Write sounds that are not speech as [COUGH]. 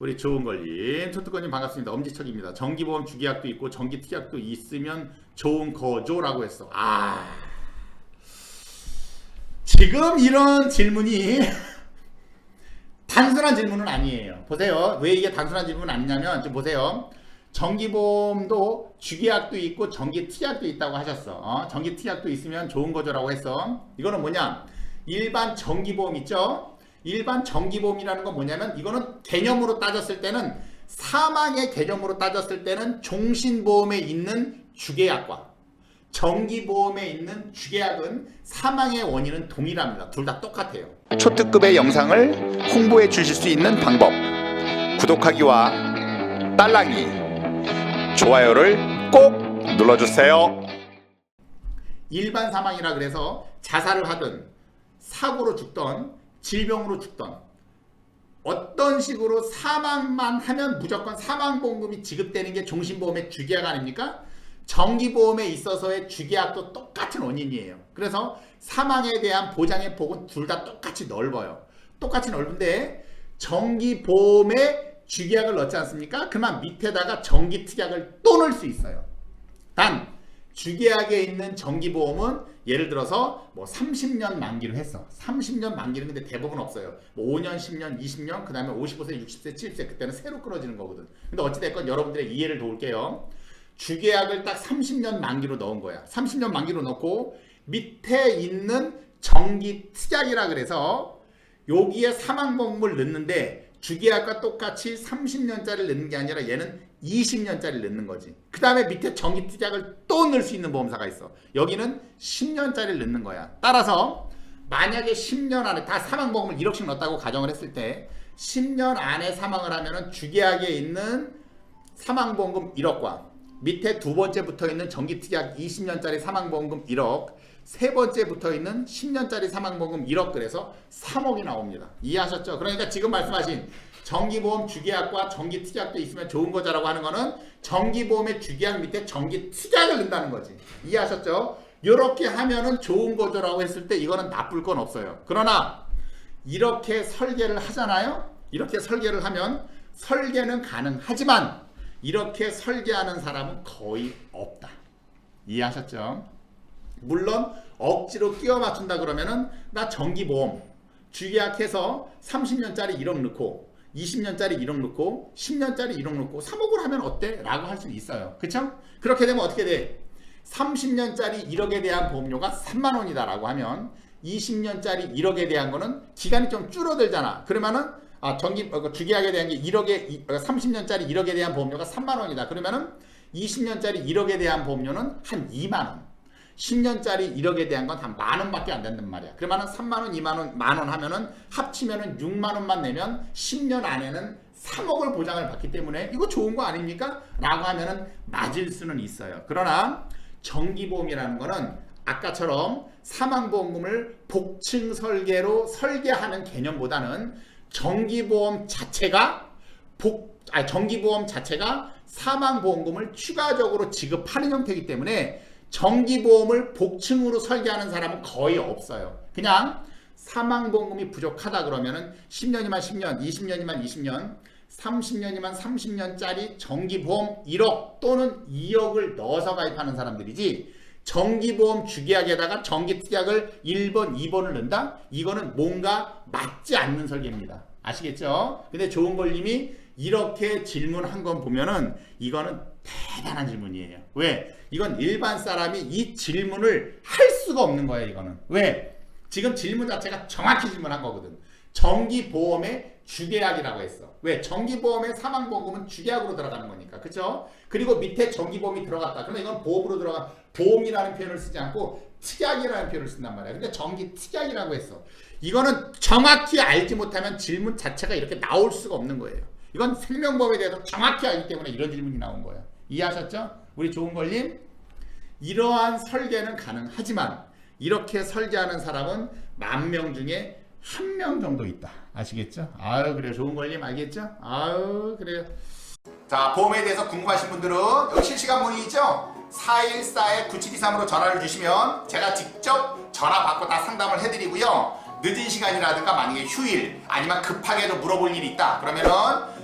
우리 좋은 걸님, 초특권님 반갑습니다. 엄지척입니다. 정기보험 주계약도 있고 정기특약도 있으면 좋은 거죠라고 했어. 아, 지금 이런 질문이 [LAUGHS] 단순한 질문은 아니에요. 보세요. 왜 이게 단순한 질문은 아니냐면 지금 보세요. 정기보험도 주계약도 있고 정기특약도 있다고 하셨어. 어? 정기특약도 있으면 좋은 거죠라고 했어. 이거는 뭐냐? 일반 정기보험 있죠? 일반 정기보험이라는 건 뭐냐면 이거는 개념으로 따졌을 때는 사망의 개념으로 따졌을 때는 종신보험에 있는 주계약과 정기보험에 있는 주계약은 사망의 원인은 동일합니다. 둘 다 똑같아요. 초특급의 영상을 홍보해 주실 수 있는 방법 구독하기와 딸랑이 좋아요를 꼭 눌러주세요. 일반 사망이라 그래서 자살을 하든 사고로 죽던 질병으로 죽던 어떤 식으로 사망만 하면 무조건 사망보험금이 지급되는 게 종신보험의 주계약 아닙니까? 정기보험에 있어서의 주계약도 똑같은 원인이에요. 그래서 사망에 대한 보장의 폭은 둘 다 똑같이 넓어요. 똑같이 넓은데 정기보험에 주계약을 넣지 않습니까? 그만 밑에다가 정기특약을 또 넣을 수 있어요. 단 주계약에 있는 정기보험은 예를 들어서 뭐 30년 만기로 했어. 30년 만기는 근데 대부분 없어요. 뭐 5년, 10년, 20년, 그 다음에 55세, 60세, 70세 그때는 새로 끊어지는 거거든. 근데 어찌됐건 여러분들의 이해를 도울게요. 주계약을 딱 30년 만기로 넣은 거야. 30년 만기로 넣고 밑에 있는 정기 특약이라 그래서 여기에 사망보험을 넣는데 주계약과 똑같이 30년짜리를 넣는 게 아니라 얘는 20년짜리를 넣는 거지. 그 다음에 밑에 정기 특약을 또 넣을 수 있는 보험사가 있어. 여기는 10년짜리를 넣는 거야. 따라서 만약에 10년 안에 다 사망보험을 1억씩 넣었다고 가정을 했을 때 10년 안에 사망을 하면은 주계약에 있는 사망보험금 1억과 밑에 두 번째 붙어 있는 정기특약 20년짜리 사망보험금 1억, 세 번째 붙어 있는 10년짜리 사망보험금 1억 그래서 3억이 나옵니다. 이해하셨죠? 그러니까 지금 말씀하신 정기보험 주계약과 정기특약도 있으면 좋은 거자라고 하는 거는 정기보험의 주계약 밑에 정기특약을 넣는다는 거지. 이해하셨죠? 이렇게 하면은 좋은 거죠라고 했을 때 이거는 나쁠 건 없어요. 그러나 이렇게 설계를 하잖아요. 이렇게 설계를 하면 설계는 가능하지만 이렇게 설계하는 사람은 거의 없다. 이해하셨죠? 물론 억지로 끼워 맞춘다 그러면은 나 정기보험 주계약해서 30년짜리 1억 넣고 20년짜리 1억 넣고 10년짜리 1억 넣고 3억을 하면 어때? 라고 할 수 있어요. 그쵸? 그렇게 되면 어떻게 돼? 30년짜리 1억에 대한 보험료가 3만 원이다 라고 하면 20년짜리 1억에 대한 거는 기간이 좀 줄어들잖아. 그러면은 아, 전기 어, 그 주계약에 대한 게 1억에 30년짜리 1억에 대한 보험료가 3만 원이다. 그러면은 20년짜리 1억에 대한 보험료는 한 2만 원. 10년짜리 1억에 대한 건한만 원밖에 안 된단 말이야. 그러면은 3만 원, 2만 원, 만 원 하면은 합치면은 6만 원만 내면 10년 안에는 3억을 보장을 받기 때문에 이거 좋은 거 아닙니까? 라고 하면은 맞을 수는 있어요. 그러나 정기보험이라는 거는 아까처럼 사망보험금을 복층 설계로 설계하는 개념보다는 정기보험 자체가 복, 아니, 정기보험 자체가 사망보험금을 추가적으로 지급하는 형태이기 때문에 정기보험을 복층으로 설계하는 사람은 거의 없어요. 그냥 사망보험금이 부족하다 그러면은 10년이면 10년, 20년이면 20년, 30년이면 30년짜리 정기보험 1억 또는 2억을 넣어서 가입하는 사람들이지 정기보험 주계약에다가 정기특약을 1번, 2번을 넣는다? 이거는 뭔가 맞지 않는 설계입니다. 아시겠죠? 근데 좋은 걸님이 이렇게 질문한 건 보면은 이거는 대단한 질문이에요. 왜? 이건 일반 사람이 이 질문을 할 수가 없는 거예요, 이거는. 왜? 지금 질문 자체가 정확히 질문한 거거든. 정기보험의 주계약이라고 했어. 왜? 정기보험의 사망보험금은 주계약으로 들어가는 거니까. 그쵸? 그리고 밑에 정기보험이 들어갔다. 그러면 이건 보험으로 들어가, 보험이라는 표현을 쓰지 않고 특약이라는 표현을 쓴단 말이야. 근데 정기 특약이라고 했어. 이거는 정확히 알지 못하면 질문 자체가 이렇게 나올 수가 없는 거예요. 이건 생명법에 대해서 정확히 알기 때문에 이런 질문이 나온 거예요. 이해하셨죠? 우리 좋은 걸님? 이러한 설계는 가능하지만 이렇게 설계하는 사람은 만 명 중에 한 명 정도 있다. 아시겠죠? 아유 그래요. 좋은 걸님 알겠죠? 아유 그래요. 자 보험에 대해서 궁금하신 분들은 여기 실시간 문의 있죠? 414-9723으로 전화를 주시면 제가 직접 전화 받고 다 상담을 해드리고요. 늦은 시간이라든가 만약에 휴일 아니면 급하게도 물어볼 일이 있다 그러면은